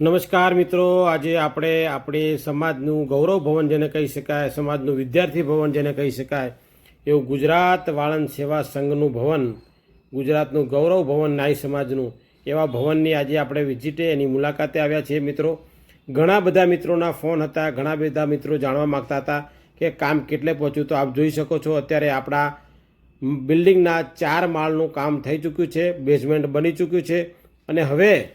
નમસ્કાર મિત્રો, આજે આપણે આપણી સમાજનું ગૌરવ ભવન જેને કહી શકાય, સમાજનું વિદ્યાર્થી ભવન જેને કહી શકાય, એવું ગુજરાત વાળંદ સેવા સંઘનું ભવન, ગુજરાતનું ગૌરવ ભવન નાઈ સમાજનું, એવા ભવનની આજે આપણે વિઝિટે એની મુલાકાતે આવ્યા છીએ મિત્રો. ઘણા બધા મિત્રોના ફોન હતા, ઘણા બધા મિત્રો જાણવા માગતા હતા કે કામ કેટલે પહોંચ્યું. તો આપ જોઈ શકો છો, અત્યારે આપણા બિલ્ડિંગના ચાર માળનું કામ થઈ ચૂક્યું છે, બેઝમેન્ટ બની ચૂક્યું છે. અને હવે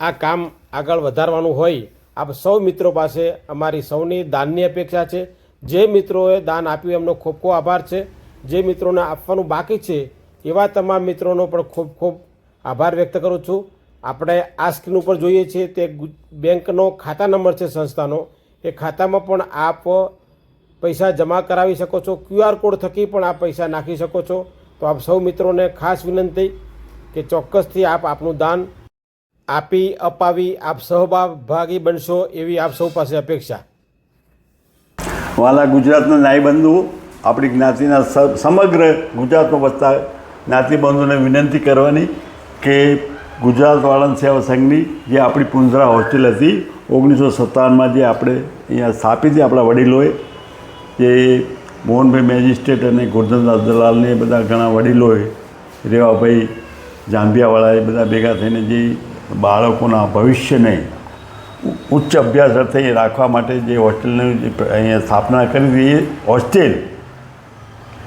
આ કામ આગળ વધારવાનું હોય, આપ સૌ મિત્રો પાસે અમારી સૌની દાનની અપેક્ષા છે. જે મિત્રોએ દાન આપ્યું, એમનો ખૂબ ખૂબ આભાર છે. જે મિત્રોને આપવાનું બાકી છે, એવા તમામ મિત્રોનો પણ ખૂબ ખૂબ આભાર વ્યક્ત કરું છું. આપણે આ સ્ક્રીન ઉપર જોઈએ છીએ તે બેંકનો ખાતા નંબર છે સંસ્થાનો. એ ખાતામાં પણ આપ પૈસા જમા કરાવી શકો છો. ક્યુઆર કોડ થકી પણ આપ પૈસા નાખી શકો છો. તો આપ સૌ મિત્રોને ખાસ વિનંતી કે ચોક્કસથી આપ આપનું દાન આપી, અપાવી, આપ સહભાગી બનશો એવી આપ સૌ પાસે અપેક્ષા. વાલા ગુજરાતના નાયબંધુ, આપણી જ્ઞાતિના સમગ્ર ગુજરાતમાં વસતા જ્ઞાતિબંધુને વિનંતી કરવાની કે ગુજરાત વાળંદ સેવા સંઘની જે આપણી પુંજરા હોસ્ટેલ હતી, ઓગણીસો સત્તાવનમાં જે આપણે અહીંયા સ્થાપી હતી આપણા વડીલોએ, જે મોહનભાઈ મેજિસ્ટ્રેટ અને ગોરધનદાસ દલાલને બધા ઘણા વડીલોએ, રેવાભાઈ જાંભિયાવાળા એ બધા ભેગા થઈને જે બાળકોના ભવિષ્યને ઉચ્ચ અભ્યાસ અર્થે રાખવા માટે જે હોસ્ટેલની અહીંયા સ્થાપના કરી હતી એ હોસ્ટેલ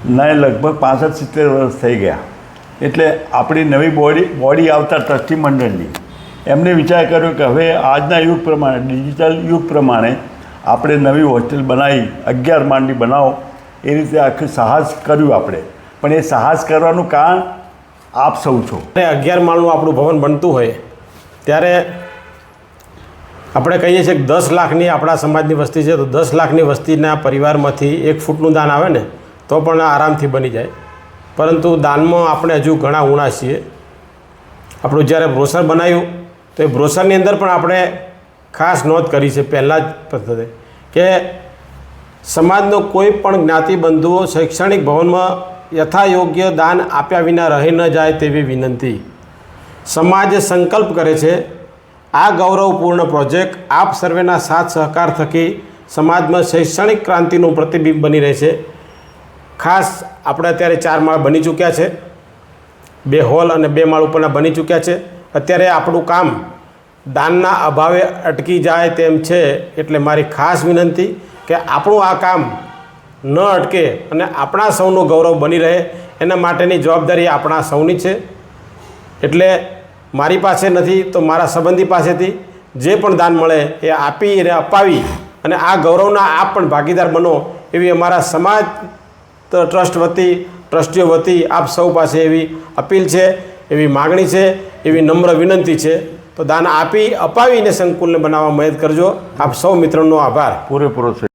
ના લગભગ પાસઠ સિત્તેર વર્ષ થઈ ગયા. એટલે આપણી નવી બોડી બોડી આવતા ટ્રસ્ટી મંડળની એમને વિચાર કર્યો કે હવે આજના યુગ પ્રમાણે, ડિજિટલ યુગ પ્રમાણે આપણે નવી હોસ્ટેલ બનાવી, અગિયાર માળની બનાવો. એ રીતે આખું સાહસ કર્યું આપણે. પણ એ સાહસ કરવાનું કારણ આપ સૌ છો. અગિયાર માળનું આપણું ભવન બનતું હોય ત્યારે આપણે કહીએ છીએ કે દસ લાખની આપણા સમાજની વસ્તી છે, તો દસ લાખની વસ્તીના પરિવારમાંથી એક ફૂટનું દાન આવે ને, તો પણ આરામથી બની જાય. પરંતુ દાનમાં આપણે હજુ ઘણા ઊણા છીએ. આપણું જ્યારે બ્રોશર બનાવ્યું, તો એ બ્રોશરની અંદર પણ આપણે ખાસ નોંધ કરી છે પહેલાં જ પદ્ધતિ કે સમાજનો કોઈ પણ જ્ઞાતિબંધુઓ શૈક્ષણિક ભવનમાં યથાયોગ્ય દાન આપ્યા વિના રહી ન જાય તેવી વિનંતી. સમાજ સંકલ્પ કરે છે. આ ગૌરવપૂર્ણ પ્રોજેક્ટ આપ સર્વેના સાથ સહકાર થકી સમાજમાં શૈક્ષણિક ક્રાંતિનું પ્રતિબિંબ બની રહે છે. ખાસ આપણે અત્યારે ચાર માળ બની ચૂક્યા છે. બે હોલ અને બે માળ ઉપરના બની ચૂક્યા છે. અત્યારે આપણું કામ દાનના અભાવે અટકી જાય તેમ છે એટલે મારી ખાસ વિનંતી કે આપણું આ કામ ન અટકે અને આપણા સૌનું ગૌરવ બની રહે. એના માટેની જવાબદારી આપણા સૌની છે. એટલે મારી પાસે નથી, તો મારા સંબંધી પાસેથી જે પણ દાન મળે એ આપી અને અપાવી અને આ ગૌરવના આપ પણ ભાગીદાર બનો એવી અમારા સમાજ ટ્રસ્ટ વતી, ટ્રસ્ટીઓ વતી આપ સૌ પાસે એવી અપીલ છે, એવી માગણી છે, એવી નમ્ર વિનંતી છે. તો દાન આપી અપાવીને સંકુલને બનાવવા મદદ કરજો. આપ સૌ મિત્રોનો આભાર. પૂરેપૂરો છે.